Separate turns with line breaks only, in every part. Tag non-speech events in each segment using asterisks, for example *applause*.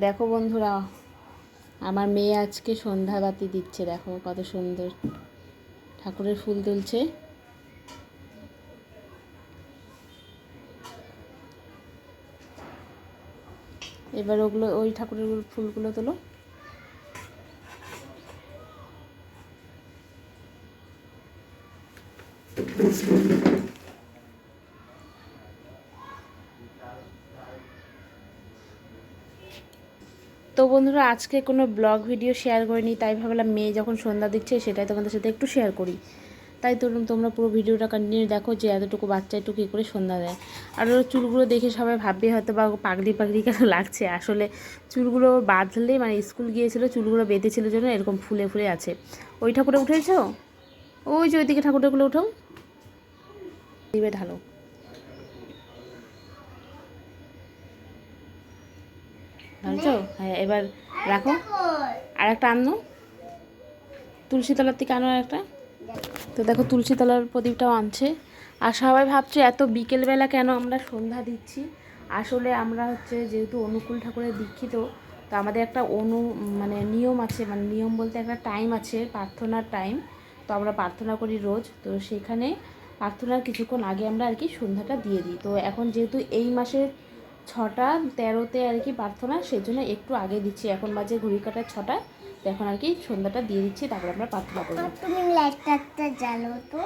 দেখো বন্ধুরা, আমার মেয়ে আজকে সন্ধ্যা বাতি দিচ্ছে, দেখো কত সুন্দর। ঠাকুরের ফুল তুলছে। এবার ওগুলো, ওই ঠাকুরের ফুলগুলো তোলো। তো বন্ধুরা, আজকে কোনো ব্লগ ভিডিও শেয়ার করিনি, তাই ভাবলাম মেয়ে যখন সন্ধ্যা দিচ্ছে সেটাই তোমাদের সাথে একটু শেয়ার করি। তাই তো তোমরা পুরো ভিডিওটা কন্টিনিউ দেখো যে এতটুকু বাচ্চা একটু কী করে সন্ধ্যা দেয়। আর ওর চুলগুলো দেখে সবাই ভাববে হয়তো বা পাগড়ি পাগড়ি কেন লাগছে। আসলে চুলগুলো বাঁধলে মানে স্কুল গিয়েছিল, চুলগুলো বেঁধেছিল জন্য এরকম ফুলে ফুলে আছে। ওই ঠাকুরে উঠেছো? ওই যে ওইদিকে ঠাকুরটাগুলো উঠাও। দিবে ঢালো। ঢালছো হ্যাঁ এবার রাখো। আর একটা আনো তুলসী তলার থেকে আনো একটা তো দেখো তুলসী তলার প্রদীপটাও আনছে। আর সবাই ভাবছে, এত বিকেলবেলা কেন আমরা সন্ধ্যা দিচ্ছি? আসলে আমরা হচ্ছে যেহেতু অনুকূল ঠাকুরের দীক্ষিত, তো আমাদের একটা অনু মানে নিয়ম আছে মানে নিয়ম বলতে একটা টাইম আছে, প্রার্থনার টাইম তো আমরা প্রার্থনা করি রোজ। তো সেখানে প্রার্থনার কিছুক্ষণ আগে আমরা আর কি সন্ধ্যাটা দিয়ে দিই। তো এখন যেহেতু এই মাসের ছটা তেরোতে আর কি প্রার্থনা সেই জন্য একটু আগে দিচ্ছি। এখন বাজে ঘড়ি কাটার ছটা তো এখন আর কি সন্ধ্যাটা দিয়ে দিচ্ছি তারপরে আমরা প্রার্থনা করব।
তুমি লাইটটা জ্বালো তো?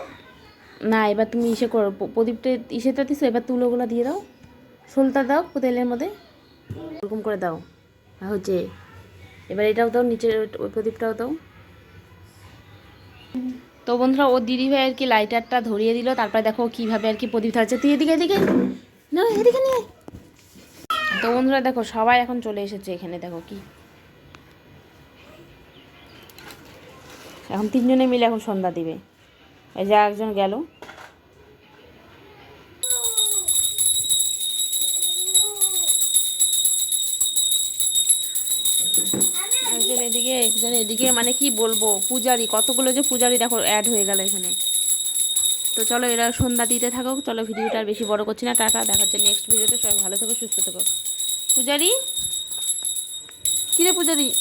না এবার তুমি ইসে করো প্রদীপটা ইসেটা দিছো এবার তুলোগুলো দিয়ে দাও। সোলটা দাও তেলের মধ্যে। এরকম করে দাও। হচ্ছে এবার এটাও দাও নিচের ওই- প্রদীপটাও দাও। তো বন্ধুরা ও দিদি ভাই আর কি লাইটারটা ধরিয়ে দিল তারপরে দেখো কীভাবে আর কি প্রদীপ ধরছে তুই এদিকে এদিকে। না এদিকে নিয়ে। তো বন্ধুরা দেখো, সবাই এখন চলে এসেছে এখানে, দেখো কি। এখন তিনজনে মিলে এখন সন্ধ্যা দিবে। এই যে একজন গেল। একজন এদিকে একজন এদিকে মানে কি বলব, পূজারি, কতগুলো যে পূজারি দেখো অ্যাড হয়ে গেল এখানে। তো চলো এরা সন্ধ্যা দিতে থাকো চলো ভিডিওটা আর বেশি বড় করছি না। টাটা, দেখাচ্ছে নেক্সট ভিডিওতে। সবাই ভালো থেকো, সুস্থ থেকো। পূজারি? কিরে পূজারি? *laughs*